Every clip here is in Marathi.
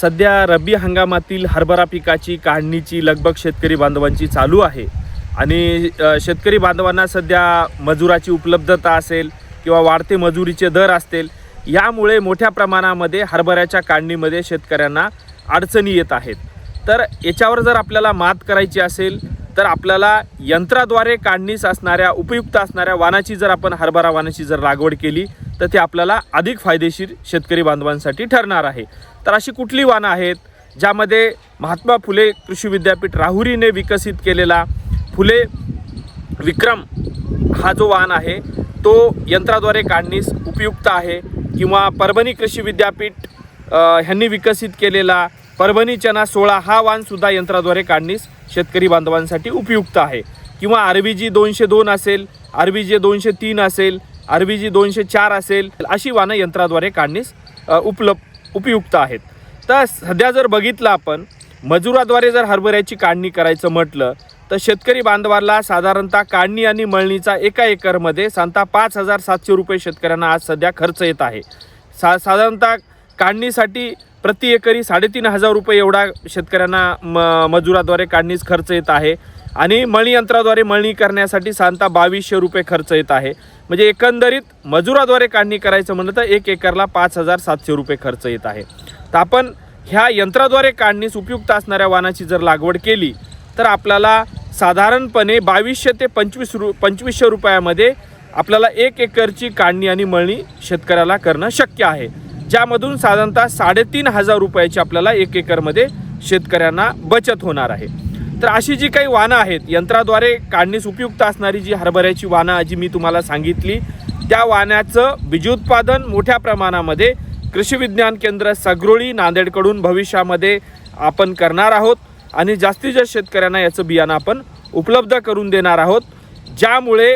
सध्या रब्बी हंगामातील हरभरा पिकाची काढणीची लगबग शेतकरी बांधवांची चालू आहे. आणि शेतकरी बांधवांना सध्या मजुराची उपलब्धता असेल किंवा वाढते मजुरीचे दर असतील यामुळे मोठ्या प्रमाणामध्ये हरभऱ्याच्या काढणीमध्ये शेतकऱ्यांना अडचणी येत आहेत. तर याच्यावर जर आपल्याला मात करायची असेल तर आपल्याला यंत्राद्वारे काढणीस असणाऱ्या उपयुक्त असणाऱ्या वाणाची जर आपण हरभरा वाणाची जर लागवड केली तर ते आपल्याला अधिक फायदेशीर शेतकरी बांधवांसाठी ठरणार आहे. तर अशी कुठली वाणं आहेत ज्यामध्ये महात्मा फुले कृषी विद्यापीठ राहुरीने विकसित केलेला फुले विक्रम हा जो वाहन आहे तो यंत्राद्वारे काढणीस उपयुक्त आहे किंवा परभणी कृषी विद्यापीठ ह्यांनी विकसित केलेला परभणी चना सोळा हा वाहनसुद्धा यंत्राद्वारे काढणीस शेतकरी बांधवांसाठी उपयुक्त आहे. किंवा आर व्ही जी दोनशे दोन असेल आर व्ही जी दोनशे तीन असेल आर बी जी दोनशे चार असेल अशी वाहनं यंत्राद्वारे काढणीस उपलब्ध उपयुक्त आहेत. तर सध्या जर बघितलं आपण मजुराद्वारे जर हरभऱ्याची काढणी करायचं म्हटलं तर शेतकरी बांधवाला साधारणतः काढणी आणि मळणीचा एका एकरमध्ये सांता पाच हजार सातशे रुपये शेतकऱ्यांना आज सध्या खर्च येत आहे. सा साधारणतः काढणीसाठी प्रति एकरी साडेतीन हजार रुपये एवढा शेतकऱ्यांना म मजुराद्वारे काढणीस खर्च येत आहे. आणि मळणीयंत्राद्वारे मळणी करण्यासाठी साधारणतः बावीसशे रुपये खर्च येत आहे. म्हणजे एकंदरीत मजुराद्वारे काढणी करायचं म्हणलं तर एक एकरला पाच हजार सातशे रुपये खर्च येत आहे. तर आपण ह्या यंत्राद्वारे काढणीस उपयुक्त असणाऱ्या वाहनाची जर लागवड केली तर आपल्याला साधारणपणे बावीसशे ते पंचवीस रु पंचवीसशे रुपयामध्ये आपल्याला एक एकरची काढणी आणि मळणी शेतकऱ्याला करणं शक्य आहे. ज्यामधून साधारणतः साडेतीन हजार रुपयाची आपल्याला एक एकरमध्ये शेतकऱ्यांना बचत होणार आहे. तर अशी जी काही वाहनं आहेत यंत्राद्वारे काढणीस उपयुक्त असणारी जी हरभऱ्याची वाहनं जी मी तुम्हाला सांगितली त्या वाहनाचं बीजोत्पादन मोठ्या प्रमाणामध्ये कृषी विज्ञान केंद्र सगरोळी नांदेडकडून भविष्यामध्ये आपण करणार आहोत आणि जास्तीत जास्त शेतकऱ्यांना याचं बियाणं आपण उपलब्ध करून देणार आहोत ज्यामुळे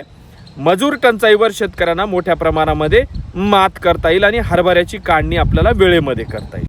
मजूर टंचाईवर शेतकऱ्यांना मोठ्या प्रमाणामध्ये मात करता येईल आणि हरभऱ्याची काढणी आपल्याला वेळेमध्ये करता येईल.